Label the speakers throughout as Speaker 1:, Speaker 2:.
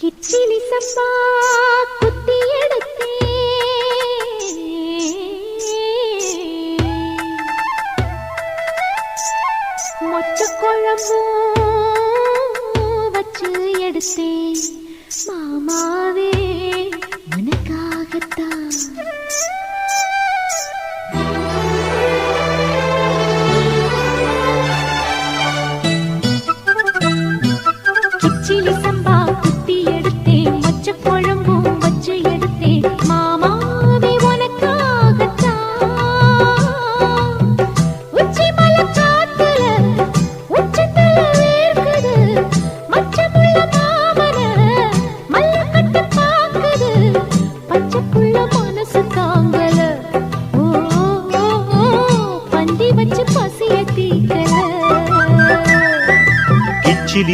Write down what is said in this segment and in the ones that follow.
Speaker 1: கிச்சிலி சம்பா குத்தி எடுத்தே மொச்ச குழம்பும் வச்சு எடுத்தேன். மாமாவே உனக்காகத்தான்.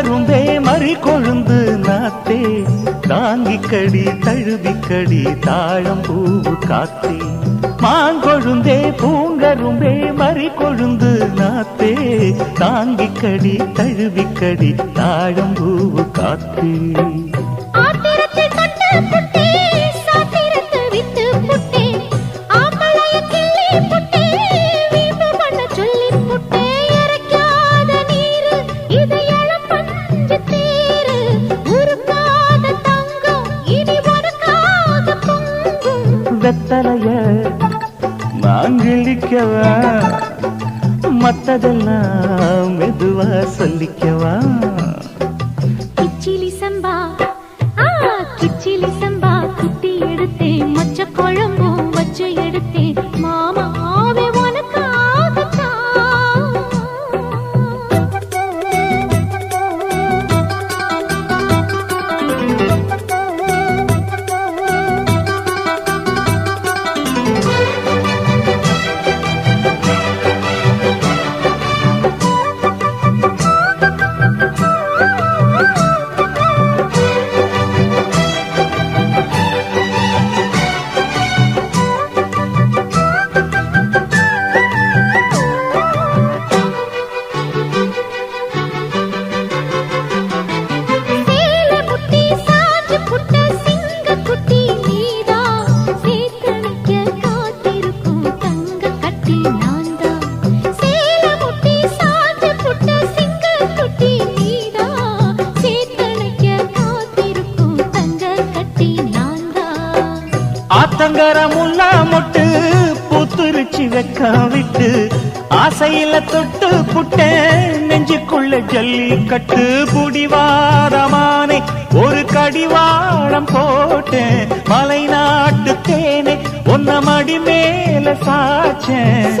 Speaker 2: பூங்கரும்பே மறி கொழுந்து நாத்தே. தாங்கிக்கடி தழுவிக்கடி தாழம் பூவு காத்தே. மாங்கொழுந்தே பூங்கரும்பே மறி கொழுந்து நாத்தே. தாங்கிக்கடி தழுவிக்கடி தாழம் பூவு காத்தே.
Speaker 1: கத்தலைய
Speaker 2: வெத்தலைய மாங்கிழிக்கவா மத்ததெல்லாம் மெதுவா சொல்லிக்கவா?
Speaker 1: கிச்சிலி சம்பா கிச்சிலி
Speaker 2: ஆத்தங்கர முல்லா மொட்டு பூத்துருச்சி வெக்க விட்டு ஆசையில தொட்டு புட்ட நெஞ்சுக்குள்ள ஜல்லி கட்டு புடிவாரமானே ஒரு கடிவாளம் போட்டேன் மலை நாட்டு தேனே ஒன்ன மடி மேல சாச்சேன்.